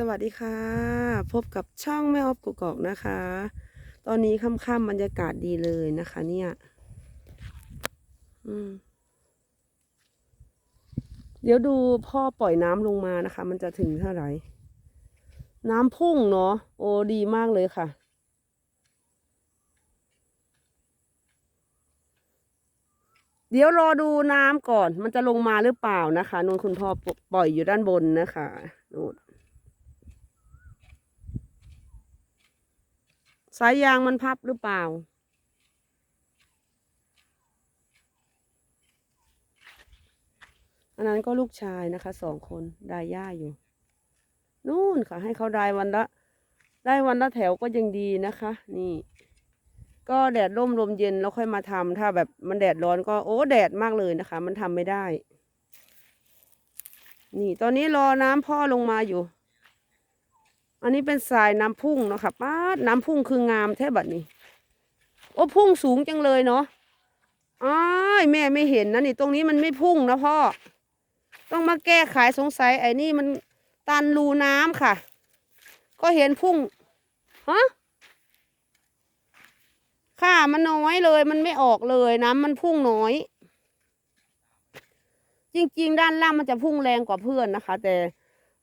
สวัสดีค่ะ พบกับช่องแม่ออฟกุกอกนะคะ ตอนนี้ค่ำๆบรรยากาศดีเลยนะคะ เนี่ยเดี๋ยวดูพ่อปล่อยน้ำลงมานะคะ มันจะถึงเท่าไหร่ น้ำพุ่งเนาะโอ้ดีมากเลยค่ะ เดี๋ยวรอดูน้ำก่อน มันจะลงมาหรือเปล่านะคะนู่นคุณพ่อปล่อยอยู่ด้านบนนะคะนู่น สายยางมันพับหรือเปล่า อันนั้นก็ลูกชายนะคะสองคนดายย่าอยู่ นู่นค่ะ ให้เขาได้วันละ ได้วันละแถวก็ยังดีนะคะ นี่ ก็แดดร่มลมเย็นแล้วค่อยมาทำถ้าแบบมันแดดร้อนก็โอ้แดดมากเลยนะคะ มันทำไม่ได้ นี่ตอนนี้รอน้ำพ่อลงมาอยู่ อันนี้เป็นสายน้ำพุ่งเนาะค่ะป้าน้ำพุ่งคืองามแท้บัดนี้ โอ้พุ่งสูงจังเลยเนาะอ้ายแม่ไม่เห็นนะนี่ตรงนี้มันไม่พุ่งนะพ่อ ต้องมาแก้ไขสงสัยไอ้นี่มันตันรูน้ำค่ะ ก็เห็นพุ่งฮะค่ะมันน้อยเลย มันไม่ออกเลยน้ำมันพุ่งน้อย จริง ๆ ด้านล่างมันจะพุ่งแรงกว่าเพื่อนนะคะ แต่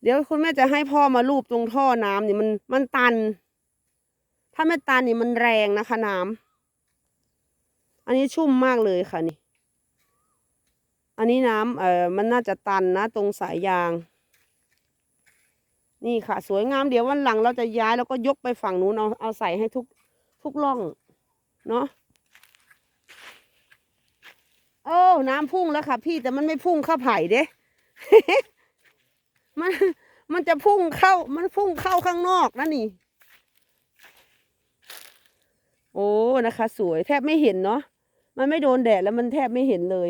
เดี๋ยวคุณแม่จะให้พ่อมาลูบตรงท่อน้ำนี่มันมันตัน ถ้าไม่ตันนี่มันแรงนะคะน้ำอันนี้ชุ่มมากเลยค่ะนี่ อันนี้น้ำเอ่อมันน่าจะตันนะ ตรงสายยาง นี่ค่ะ สวยงามเดี๋ยววันหลังเราจะย้ายแล้วก็ยกไปฝั่งนู้นเอาเอาใส่ให้ทุกทุกร่อง เนาะโอ้ น้ำพุ่งแล้วค่ะพี่แต่มันไม่พุ่งเข้าไผ่เด้ มัน มันจะพุ่งเข้า มันพุ่งเข้าข้างนอกนะนี่ โอ้นะคะ สวยแทบไม่เห็นเนาะ มันไม่โดนแดดแล้วมันแทบไม่เห็นเลย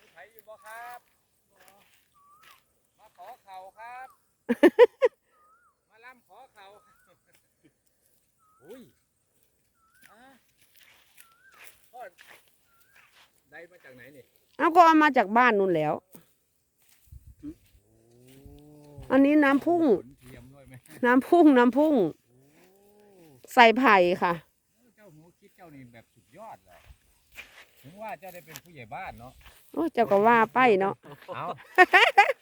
มีไผอยู่บ่ครับมาขอเข่าครับมาล่ำขอเข่าอุ้ยอะพ่อได้มาจากไหนนี่เอาก็เอามาจากบ้านนู่นแล้ว อันนี้น้ำพุ่งขนเทียมด้วยไหมน้ำพุ่งน้ำพุ่ง ใส่ไผ่ค่ะ เจ้าหัวคิดเจ้านี่แบบสุดยอดเลยถึงว่าเจ้าได้เป็นผู้ใหญ่บ้านเนาะ โอ้เจ้าก็ว่าไปเนาะ เอา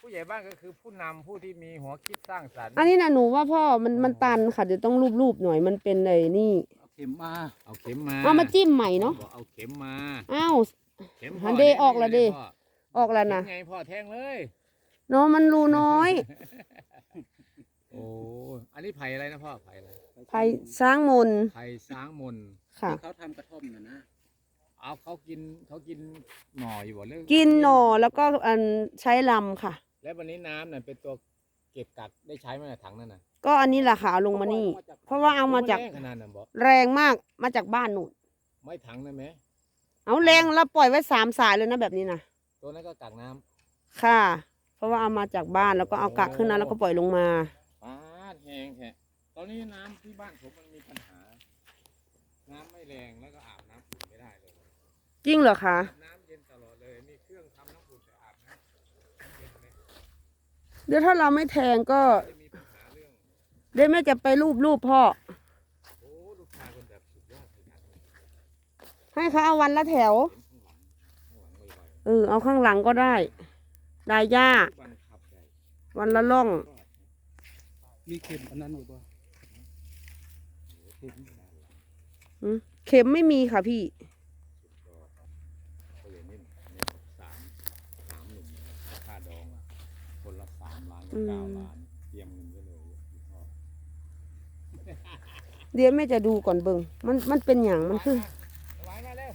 ผู้ใหญ่บ้านก็คือผู้นำผู้ที่มีหัวคิดสร้างสรรค์อันนี้นะหนูว่าพ่อมันมันตันค่ะเดี๋ยวต้องรูปๆหน่อยมันเป็นไอ้นี่ เอาเข็มมาเอาเข็มมาเอามาจิ้มใหม่เนาะ บอกเอาเข็มมาอ้าว เข็มหันเดออกละเดพ่อออกแล้วนะ เข็มไงพ่อแทงเลย เนาะมันรูน้อยโอ้อันนี้ไผ่อะไรนะพ่อไผ่อะไรไผ่สร้างมนต์ไผ่ช้างมนค่ะ ที่เขาทำกระท่อมน่ะนะเอาเขากินเขากินหน่ออยู่บ่เรื่องกินหน่อแล้วก็อันใช้ลำค่ะ แล้ววันนี้น้ำน่ะเป็นตัวเก็บกักได้ใช้ไหมน่ะถังนั่นน่ะก็อันนี้แหละค่ะเอาลงมานี่ เพราะว่าเอามาจากแรงขนาดนั้นบ่แรงมากมาจากบ้านนู่นไม่ถังนะแม่เอาแรงแล้วปล่อยไว้สามสายเลยนะแบบนี้นะตัวนั้นก็กักน้ำค่ะเพ ราะว่าเอามาจากบ้านแล้วก็เอากะขึ้นนะแล้วก็ปล่อยลงมาป้าดแห้งแท้ตอนนี้น้ำที่บ้านผมมันมีปัญหา น้ำไม่แรงแล้วก็อาบน้ำอุ่นไม่ได้เลยจริงเหรอคะน้ำเย็นตลอดเลยมีเครื่องทำน้ำอุ่นแต่อาบน้ำน้ำเย็นเลยเดี๋ยวถ้าเราไม่แทงก็จะมีปัญหาเรื่องเดี๋ยวแม่จะไปรูปรูปพ่อ โอ้ลูกชายคนแบบสุดยอดเลยนะให้เขาเอาวันละแถวเห็นข้างหลังข้างหลังเลยเออเอาข้างหลังก็ได้ได้ย่าๆบังคับได้วันละล่อง มีเข็มอันนั้นอยู่ป่ะเข็มอืมเข็มไม่มีค่ะพี่ ก็เลยนี่นี่สามสามหนุ่มค่าดองอะคนละสามล้านกับเก้าล้านเตรียมเงินไว้เลยคุณพ่อเดี๋ยวแม่จะดูก่อนเบิงมันมันเป็นอย่างมันคือไหวมาเร็ว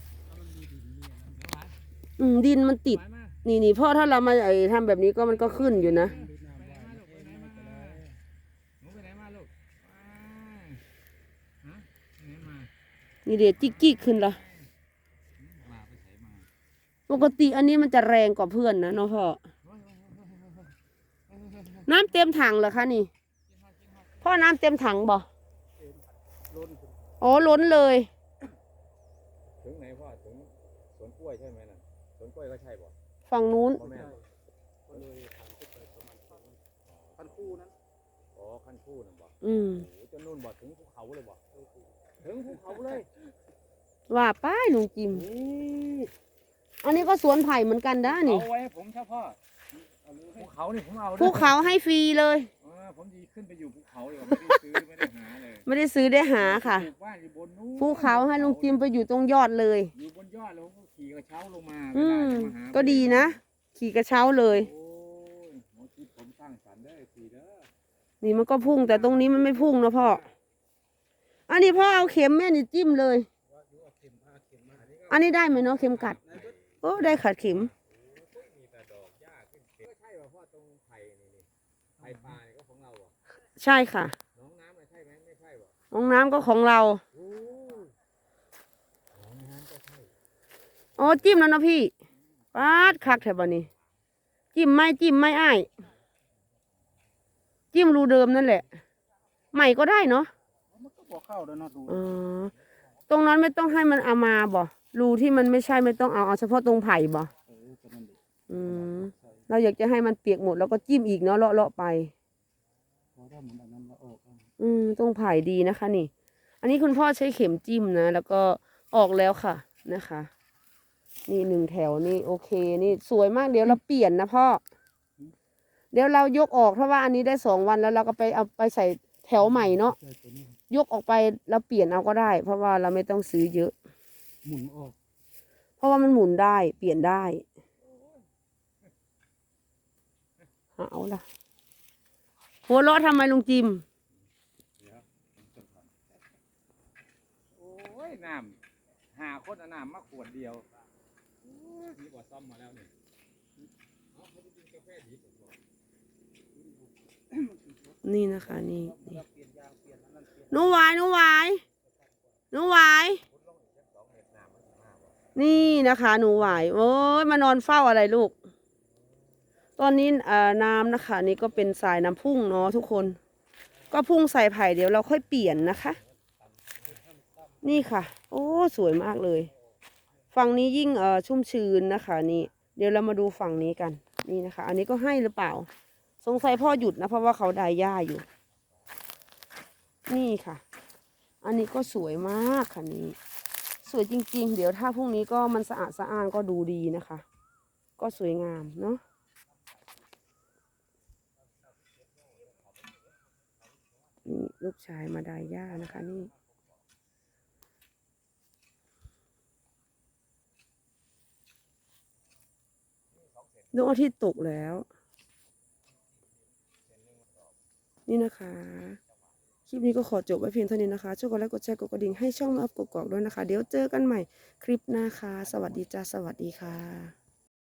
ไหวอืมดินมันติดไหวมา นี่นี่พ่อถ้าเรามาไอ้ทำแบบนี้ก็มันก็ขึ้นอยู่นะนี่เดี๋ยวจิกจิกขึ้นละปกติอันนี้มันจะแรงกว่าเพื่อนนะเนาะพ่อ น้ำเต็มถังเหรอคะนี่ พ่อน้ำเต็มถังบ่อ๋อล้นเลย ถึงไหนพ่อถึงสวนกล้วยใช่ไหมน่ะสวนกล้วยก็ใช่บ่ ฝั่งนู้นพ่อแม่นบ่ก็เลยทางขึ้นไปประมาณสองโพันคู่นะบอกอืม โอ้โหจนนู่นบอกถึงภูเขาเลยบอกถึงภูเขาเลยว่าไป้ายลุงจิม อันนี้ก็สวนไผ่เหมือนกันด้านี่ เอาไว้ให้ผมเฉพาะภูเขานี่ผมเอาด้วยภูเขาให้ฟรีเลย เออผมดีขึ้นไปอยู่ภูเขาเลยไม่ได้ซื้อไม่ได้หาเลยไม่ได้ซื้อได้หาค่ะ ปลูกบ้านอยู่บนนู้นภูเขาให้ลุงจิมไปอยู่ตรงยอดเลย อยู่บนยอดแล้วผมก็ ขี่กระเช้าลงมาอืม เวลาจะมาหาก็ดีนะ ขี่กระเช้าเลย โอ้ยหัวคิดผมสร้างสรรค์ได้ทีเด้อนี่มันก็พุ่งแต่ตรงนี้มันไม่พุ่งนะพ่อ อันนี้พ่อเอาเข็มแม่นี่จิ้มเลย อันนี้ได้ไหมเนาะเข็มกัด โอ้ได้ขัดเข็ม มีแต่ดอกหญ้าขึ้นเต็มก็ใช่ป่ะพ่อตรงไผ่นี่นี่ไผ่ปลานี่ก็ของเราอะใช่ค่ะน้องน้ำมันใช่ไหมไม่ใช่ป่ะห้องน้ำก็ของเรา โอ้ยน้องน้ำก็ใช่ โอ้จิ้มแล้วเนาะพี่ปาดคักแถบนี้ จิ้มไม่จิ้มไม่อ้าย จิ้มรูเดิมนั่นแหละ ใหม่ก็ได้เนาะมันก็บอกเข้าแล้วเนาะดูอ๋อตรงนั้นไม่ต้องให้มันเอามาบ่รูที่มันไม่ใช่ไม่ต้องเอาเอาเฉพาะตรงไผ่บ่เออก็นั่นดิอืมใช่เราอยากจะให้มันเปียกหมดแล้วก็จิ้มอีกเนาะเลาะเลาะๆไปพอได้เหมือนอันนั้นแล้วออกเอาอืมตรงไผ่ดีนะคะ นี่ อันนี้คุณพ่อใช้เข็มจิ้มนะแล้วก็ออกแล้วค่ะนะคะ นี่หนึ่งแถวนี่โอเค นี่สวยมากเดี๋ยวเราเปลี่ยนนะพ่อ เดี๋ยวเรายกออกเพราะว่าอันนี้ได้สองวันแล้วเราก็ไปเอาไปใส่แถวใหม่เนาะยกออกไปแล้วเปลี่ยนเอาก็ได้ เพราะว่าเราไม่ต้องซื้อเยอะ หมุนออก เพราะว่ามันหมุนได้เปลี่ยนได้เอาละหัวเราะทำไมลุงจิมโอ้ยน้ำหาคนอาน้ำมาขวดเดียว นี่บ่ซ่อมมาแล้วนี่เอาเขาไปกินกาแฟดิบผมบอกนี่นะคะนี่นี่หนูหวายหนูหวายหนูหวายนี่นะคะหนูหวายโอ้ยมานอนเฝ้าอะไรลูก ตอนนี้เอ่อน้ำนะคะ นี่ก็เป็นสายน้ำพุ่งเนาะทุกคน ก็พุ่งใส่ไผ่เดี๋ยวเราค่อยเปลี่ยนนะคะ นี่ค่ะ โอ้สวยมากเลย ฝั่งนี้ยิ่งเอ่อชุ่มชื้นนะคะนี่เดี๋ยวเรามาดูฝั่งนี้กันนี่นะคะ อันนี้ก็ให้หรือเปล่า สงสัยพ่อหยุดนะเพราะว่าเขาไดายหญ้าอยู่ นี่ค่ะ อันนี้ก็สวยมากค่ะนี่สวยจริง ๆ เดี๋ยวถ้าพรุ่งนี้ก็มันสะอาดสะอ้านก็ดูดีนะคะ ก็สวยงามเนาะนี่ลูกชายมาไดายหญ้านะคะนี่ ดวงอาทิตย์ตกแล้ว นี่นะคะ คลิปนี้ก็ขอจบไว้เพียงเท่านี้นะคะช่วยกดไลค์กดแชร์กดกระดิ่งให้ช่องมาอัพกกอกด้วยนะคะ เดี๋ยวเจอกันใหม่คลิปหน้าค่ะ สวัสดีจ้าสวัสดีค่ะ